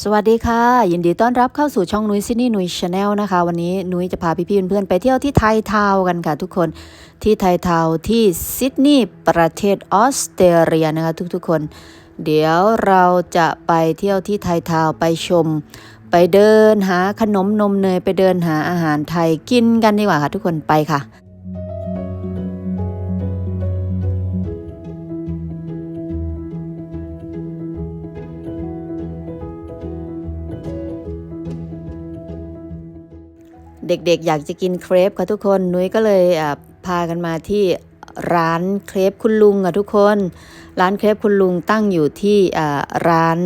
สวัสดีค่ะ ยินดีต้อนรับเข้าสู่ช่องนุ้ยซินี่นุ้ยชาแนลนะคะ วันนี้นุ้ยจะพาพี่ๆเพื่อนๆไปเที่ยวที่ไทยทาวกันค่ะทุกคนที่ไทยทาวที่ซิดนีย์ประเทศออสเตรเลียนะคะทุกๆคน เดี๋ยวเราจะไปเที่ยวที่ไทยทาวไปชม ไปเดินหาขนมนมเนยไปเดินหาอาหารไทยกินกันดีกว่าค่ะทุกคนไปค่ะ เด็กๆ อยากจะกินเครปค่ะทุกคน นุ้ยก็เลยพากันมาที่ร้านเครปคุณลุงค่ะทุกคน ร้านเครปคุณลุงตั้งอยู่ที่ร้าน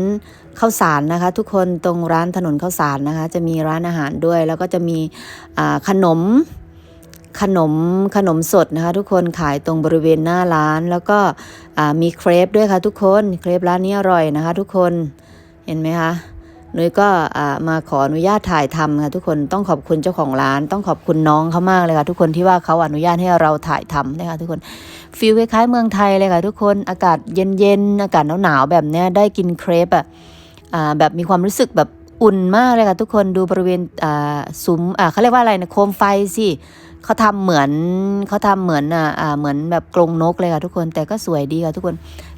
ข้าวสารนะคะ ทุกคนตรงร้านถนนข้าวสารนะคะ จะมีร้านอาหารด้วย แล้วก็จะมีขนมขนมขนมสดนะคะ ทุกคนขายตรงบริเวณหน้าร้าน แล้วก็มีเครปด้วยค่ะทุกคนเครปร้านนี้อร่อยนะคะ ทุกคนเห็นไหมคะ นุ้ยก็มาขออนุญาตถ่ายทำค่ะทุกคนต้องขอบคุณเจ้าของร้าน ต้องขอบคุณน้องเขามากเลยค่ะทุกคนที่ว่าเขาอนุญาตให้เราถ่ายทำนะคะทุกคนฟีลคล้ายๆเมืองไทยเลยค่ะทุกคนอากาศเย็นๆอากาศหนาวๆแบบเนี้ยได้กินเครปอะแบบมีความรู้สึกแบบอุ่นมากเลยค่ะทุกคนดูบริเวณซุ้มเขาเรียกว่าอะไรนะโคมไฟสิเขาทำเหมือนเขาทำเหมือนอ่าเหมือนแบบกรงนกเลยค่ะทุกคนแต่ก็สวยดีค่ะทุกคน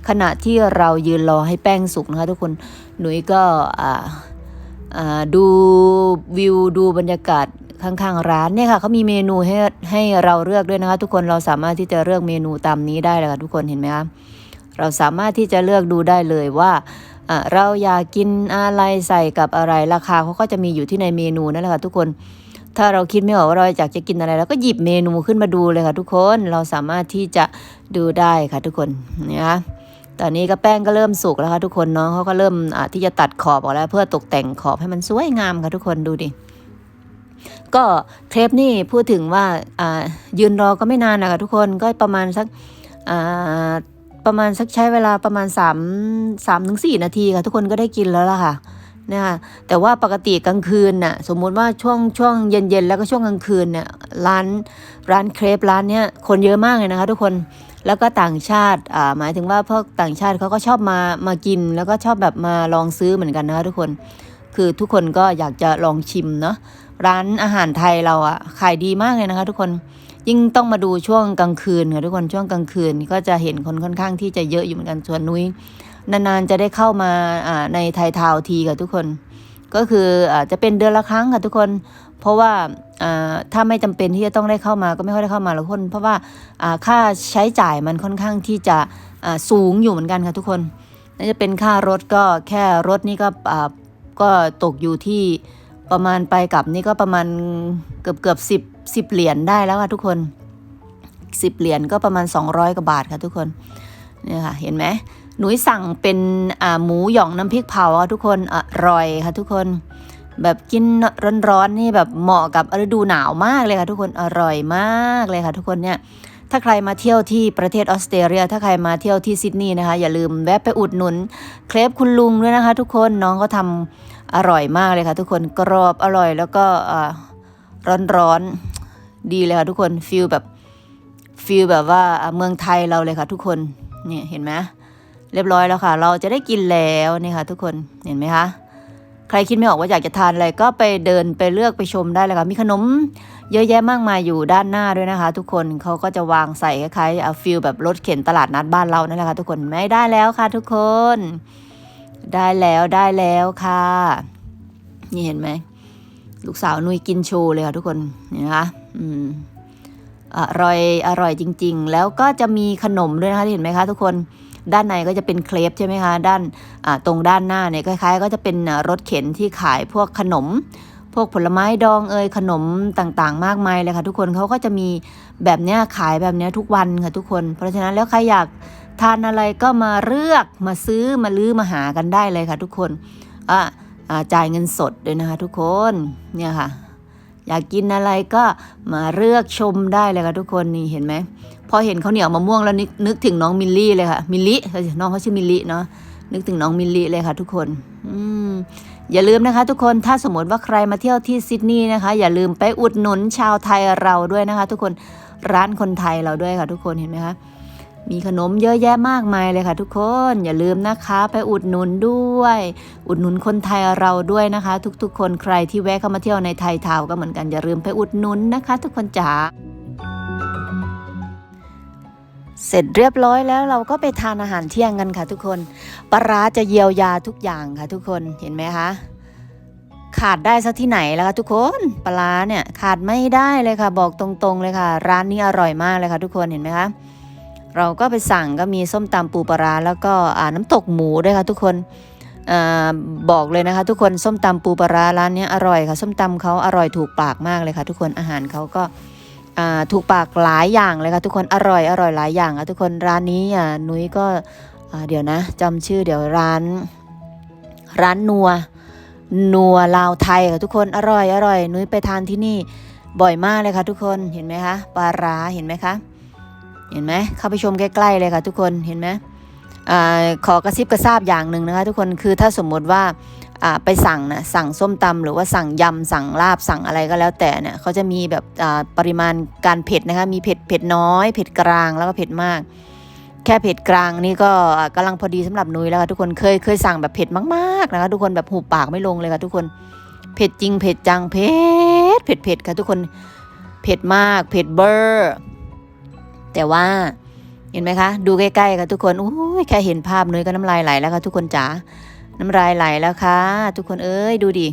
ขณะที่เรายืนรอให้แป้งสุกนะคะทุกคนหนุ่ยก็ดูวิวดูบรรยากาศข้างๆร้านเนี่ยค่ะเขามีเมนูให้ให้เราเลือกด้วยนะคะ ทุกคนเราสามารถที่จะเลือกเมนูตามนี้ได้เลยค่ะทุกคนเห็นไหมคะเราสามารถที่จะเลือกดูได้เลยว่าเราอยากกินอะไรใส่กับอะไรราคาเขาก็จะมีอยู่ที่ในเมนูนั่นแหละค่ะทุกคน ถ้าเราคิดไม่ออกว่าเราอยากจะกินอะไรเราก็หยิบเมนูขึ้นมาดูเลยค่ะทุกคนเราสามารถที่จะดูได้ค่ะทุกคนนะคะ ตอนนี้ก็แป้งก็เริ่มสุกแล้วค่ะทุกคนน้องเขาก็เริ่มที่จะตัดขอบออกแล้ว เพื่อตกแต่งขอบให้มันสวยงามค่ะทุกคนดูดิก็เครปนี่พูดถึงว่ายืนรอก็ไม่นานนะคะทุกคนก็ประมาณสักประมาณสักใช้เวลาประมาณ3 3ถึง4นาทีค่ะทุกคนก็ได้กินแล้วล่ะค่ะนะคะแต่ว่าปกติกลางคืนน่ะสมมุติว่าช่วงช่วงเย็นๆแล้วก็ช่วงกลางคืนเนี่ยร้านร้านเครปร้านเนี้ยคนเยอะมากเลยนะคะทุกคน แล้วก็ต่างชาติอ่าหมายถึงว่าพวกต่างชาติเขาก็ชอบมามากิน แล้วก็ชอบแบบมาลองซื้อเหมือนกันนะคะทุกคน คือทุกคนก็อยากจะลองชิมเนาะร้านอาหารไทยเราอะ่ะขายดีมากเลยนะคะ ทุกคนยิ่งต้องมาดูช่วงกลางคืนค่ะทุกคนช่วงกลางคืนก็จะเห็นคนค่อนข้างที่จะเยอะอยู่เหมือนกันส่วนนุ้ยนานๆจะได้เข้ามาในไทยทาวทีค่ะทุกคน ก็คืออาจะเป็นเดือนละครั้งค่ะทุกคน เพราะว่าถ้าไม่จำเป็นที่จะต้องได้เข้ามาก็ไม่ค่อยได้เข้ามาหรอกคน เพราะว่าค่าใช้จ่ายมันค่อนข้างที่จะสูงอยู่เหมือนกันค่ะทุกคนน่าจะเป็นค่ารถก็แค่รถนี่ก็ก็ตกอยู่ที่ประมาณไปกลับนี่ก็ประมาณเกือบเกือบสิบสิบเหรียญได้แล้วค่ะทุกคนสิบเหรียญก็ประมาณ 200กว่าบาทค่ะทุกคนเนี่ยค่ะเห็นไหมหนุยสั่งเป็นหมูหยองน้ำพริกเผาทุกคนอร่อยค่ะทุกคน แบบกินร้อนๆนี่แบบเหมาะกับฤดูหนาวมากเลยค่ะทุกคนอร่อยมากเลยค่ะทุกคนเนี่ยถ้าใครมาเที่ยวที่ประเทศออสเตรเลีย ถ้าใครมาเที่ยวที่ซิดนีย์นะคะ อย่าลืมแวะไปอุดหนุน เครปคุณลุงด้วยนะคะ ทุกคนน้องเขาทาอร่อยมากเลยค่ะ ทุกคนกรอบอร่อยแล้วก็ร้อนๆดีเลยค่ะทุกคนฟิลแบบฟิลแบบว่าเมืองไทยเราเลยค่ะ ทุกคนนี่เห็นไหมเรียบร้อยแล้วค่ะ เราจะได้กินแล้วนี่ค่ะ ทุกคนเห็นไหมคะ ใครคิดไม่ออกว่าอยากจะทานอะไรก็ไปเดินไปเลือกไปชมได้เลยค่ะ มีขนมเยอะแยะมากมายอยู่ด้านหน้าด้วยนะคะ ทุกคนเขาก็จะวางใส่คล้ายๆฟิลแบบรถเข็นตลาดนัดบ้านเรานั่นแหละค่ะทุกคนไม่ได้แล้วค่ะ ทุกคน ได้แล้วได้แล้วค่ะ นี่เห็นไหมลูกสาวนุยกินโชว์เลยค่ะทุกคนนี่นะคะอืมอร่อยอร่อยจริง ๆ แล้วก็จะมีขนมด้วยนะคะเห็นไหมคะทุกคน ด้านในก็จะเป็นเคลปใช่ไหมคะด้านตรงด้านหน้าเนี่ยคล้ายๆ ก็จะเป็นรถเข็นที่ขายพวกขนม พวกผลไม้ดองเอยขนมต่างๆ มากมายเลยค่ะ ทุกคนเขาก็จะมีแบบเนี้ยขายแบบเนี้ยทุกวันค่ะทุกคน เพราะฉะนั้นแล้วใครอยากทานอะไรก็มาเลือกมาซื้อมาลื้อมาหากันได้เลยค่ะ ทุกคนอ่าจ่ายเงินสดด้วยนะคะ ทุกคนเนี่ยค่ะ อยากกินอะไรก็มาเลือกชมได้เลยค่ะทุกคนนี่เห็นไหมพอเห็นเขาเหนียวมะม่วงแล้วนึกนึกถึงน้องมิลลี่เลยค่ะมิลลี่น้องเขาชื่อมิลลี่เนาะนึกถึงน้องมิลลี่เลยค่ะทุกคน อืมอย่าลืมนะคะ ทุกคนถ้าสมมติว่าใครมาเที่ยวที่ซิดนีย์นะคะ อย่าลืมไปอุดหนุนชาวไทยเราด้วยนะคะ ทุกคนร้านคนไทยเราด้วยค่ะ ทุกคนเห็นไหมคะ มีขนมเยอะแยะมากมายเลยค่ะทุกคนอย่าลืมนะคะไปอุดหนุนด้วย อุดหนุนคนไทยเราด้วยนะคะ ทุกๆ คนใครที่แวะเข้ามาเที่ยวในไทยทาวก็เหมือนกันอย่าลืมไปอุดหนุนนะคะ ทุกคนจ๋าเสร็จเรียบร้อยแล้วเราก็ไปทานอาหารเที่ยงกันค่ะทุกคนปลาจะเยียวยาทุกอย่างค่ะทุกคนเห็นไหมคะขาดได้สักที่ไหนแล้วคะทุกคนปลาเนี่ยขาดไม่ได้เลยค่ะ บอกตรงๆเลยค่ะ ร้านนี้อร่อยมากเลยค่ะ ทุกคนเห็นไหมคะ เราก็ไปสั่งก็มีส้มตำปูปลาแล้วก็น้ำตกหมูด้วยค่ะทุกคนอบอกเลยนะคะ ทุกคนส้มตำปูปลาร้านนี้อร่อยค่ะส้มตำเขาอร่อยถูกปากมากเลยค่ะ ทุกคนอาหารเขาก็ถูกปากหลายอย่างเลยค่ะทุกคนอร่อยอร่อยหลายอย่างค่ะทุกคนร้านนี้นุ้ยก็เดี๋ยวนะจำชื่อเดี๋ยวร้าน ร้านนัวนัวลาวไทยค่ะทุกคนอร่อยอร่อย นุ้ยไปทานที่นี่บ่อยมากเลยค่ะ ทุกคนเห็นไหมคะปลาร้าเห็นไหมคะ เห็นไหมเข้าไปชมใกล้ๆเลยค่ะทุกคนเห็นไหมอขอกระซิบกระซาบอย่างหนึ่งนะคะ ทุกคนคือถ้าสมมติว่าไปสั่งนะสั่งส้มตำหรือว่าสั่งยำสั่งลาบสั่งอะไรก็แล้วแต่เนี่ยเขาจะมีแบบปริมาณการเผ็ดนะคะมีเผ็ดเผ็ดน้อย เผ็ดกลางแล้วก็เผ็ดมาก แค่เผ็ดกลางนี่ก็อ่ากำลังพอดีสำหรับนุ้ยแล้วค่ะทุกคนเคยเคยสั่งแบบเผ็ดมากๆนะคะทุกคนแบบหูปากไม่ลงเลยค่ะทุกคนเผ็ดจริงเผ็ดจังเผ็ดเผ็ดเผ็ดค่ะทุกคนเผ็ดมากเผ็ดเบอร์ แต่ว่าเห็นไหมคะ ดูใกล้ๆค่ะทุกคนโอ้ยแค่เห็นภาพนุ้ยก็น้ำลายไหลแล้วค่ะทุกคนจ๋าน้ำลายไหลแล้วค่ะ ทุกคนเอ้ยดูดิ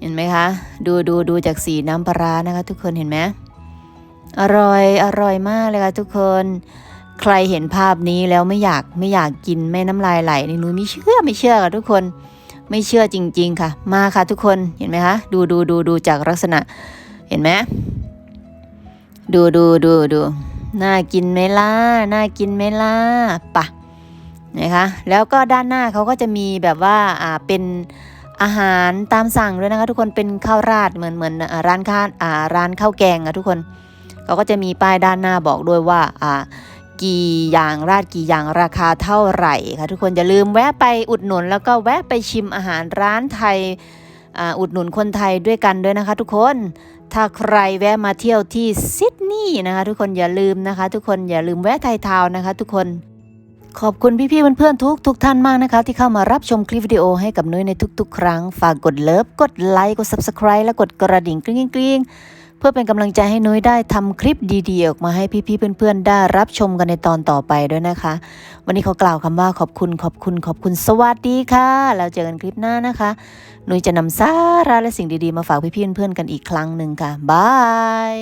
เห็นไหมคะ ดูดูดูจากสีน้ำปลาร้านะคะ ทุกคนเห็นไหมอร่อยอร่อยมากเลยค่ะทุกคน ใครเห็นภาพนี้แล้วไม่อยากไม่อยากกินไม่น้ำลายไหลนี่นุ้ยไม่เชื่อไม่เชื่อค่ะทุกคนไม่เชื่อจริง ๆ ค่ะ มาค่ะทุกคนเห็นไหมคะ ดูดูดูดูจากลักษณะ เห็นไหมดูดูดูดู น่ากินไหมล่ะ น่ากินไหมล่ะปะนะคะ แล้วก็ด้านหน้าเขาก็จะมีแบบว่าอ่าเป็นอาหารตามสั่งด้วยนะคะ ทุกคนเป็นข้าวราดเหมือนเหมือนร้านข้าวอ่าร้านข้าวแกงอะทุกคนเขาก็จะมีป้ายด้านหน้าบอกด้วยว่าอ่ากี่อย่างราดกี่อย่างราคาเท่าไหร่ค่ะทุกคนอย่าลืมแวะไปอุดหนุน แล้วก็แวะไปชิมอาหารร้านไทยอ่าอุดหนุนคนไทยด้วยกันด้วยนะคะ ทุกคน ถ้าใครแวะมาเที่ยวที่ซิดนีย์นะคะ ทุกคนอย่าลืมนะคะ ทุกคนอย่าลืมแวะไทยทาวน์นะคะ ทุกคนขอบคุณพี่ๆเพื่อนๆทุกทุกท่านมากนะคะ ที่เข้ามารับชมคลิปวิดีโอให้กับนุ้ยในทุกๆ ครั้ง ฝากกดเลิฟ กดไลค์ กด subscribe และกดกระดิ่งกริ๊งกริ๊งๆ เพื่อเป็นกำลังใจให้นุ้ยได้ทำคลิปดีๆ ออกมาให้พี่ๆเพื่อนๆได้รับชมกันในตอนต่อไปด้วยนะคะ วันนี้เขากล่าวคำว่าขอบคุณขอบคุณขอบคุณสวัสดีค่ะ แล้วเจอกันคลิปหน้านะคะนุ้ยจะนำสาระและสิ่งดีๆ มาฝากพี่ๆเพื่อนๆกันอีกครั้งหนึ่งค่ะบาย